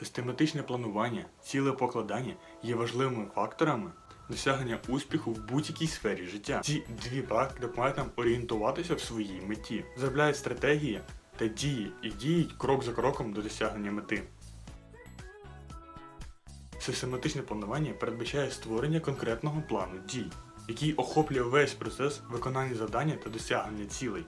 Систематичне планування, цілепокладання є важливими факторами досягнення успіху в будь-якій сфері життя. Ці дві практики допомагають нам орієнтуватися в своїй меті, заробляють стратегії та дії і діють крок за кроком до досягнення мети. Систематичне планування передбачає створення конкретного плану дій, який охоплює весь процес виконання завдання та досягнення цілей.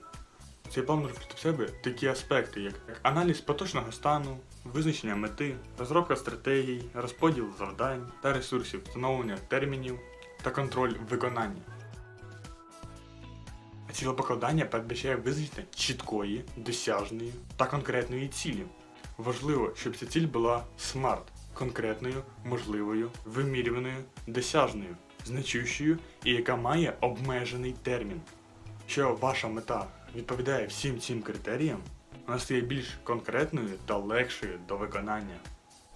Цей план може включити в себе такі аспекти, як аналіз поточного стану, визначення мети, розробка стратегій, розподіл завдань та ресурсів, встановлення термінів та контроль виконання. Цілопокладання передбачає визначення чіткої, досяжної та конкретної цілі. Важливо, щоб ця ціль була смарт, конкретною, можливою, вимірюваною, досяжною, значущою і яка має обмежений термін. Якщо ваша мета відповідає всім цим критеріям, вона стає більш конкретною та легшою до виконання.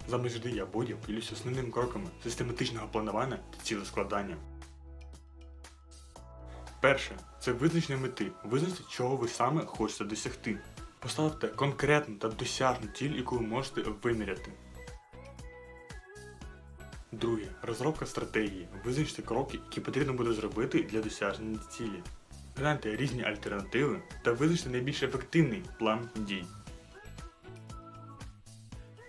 З вами завжди я Бодя поділюся основними кроками систематичного планування та цілескладання. Перше це визначення мети. Визначте, чого ви саме хочете досягти. Поставте конкретну та досяжну ціль, яку ви можете виміряти. Друге. Розробка стратегії. Визначте кроки, які потрібно буде зробити для досягнення цілі. Гляньте різні альтернативи та визначте найбільш ефективний план дій.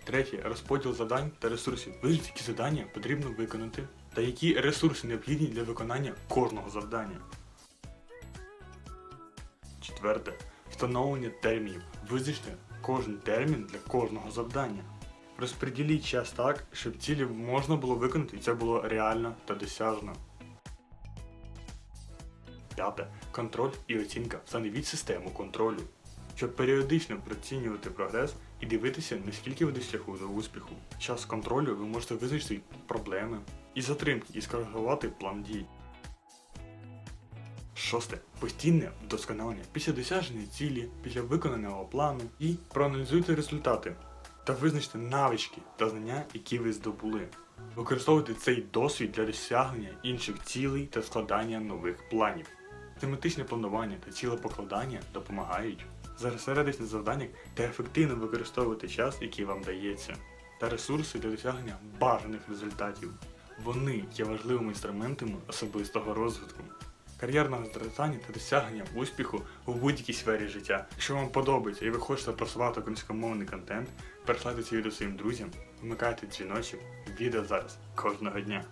Третє. Розподіл завдань та ресурсів. Визначте, які завдання потрібно виконати та які ресурси необхідні для виконання кожного завдання. Четверте. Встановлення термінів. Визначте кожен термін для кожного завдання. Розподіліть час так, щоб цілі можна було виконати і це було реально та досяжно. П'яте. Контроль і оцінка. Встановіть систему контролю, щоб періодично процінювати прогрес і дивитися, наскільки ви досягли до успіху. Час контролю ви можете визначити проблеми і затримки і скоригувати план дій. Шосте. Постійне вдосконалення після досягнення цілі, після виконаного плану і проаналізуйте результати та визначте навички та знання, які ви здобули. Використовуйте цей досвід для досягнення інших цілей та складання нових планів. Тематичне планування та цілепокладання допомагають зосередитись на завданнях та ефективно використовувати час, який вам дається, та ресурси для досягнення бажаних результатів. Вони є важливими інструментами особистого розвитку, кар'єрного зростання та досягнення успіху у будь-якій сфері життя. Якщо вам подобається і ви хочете просувати українськомовний контент, переслайте це відео своїм друзям, вмикайте дзвіночок, відео зараз кожного дня.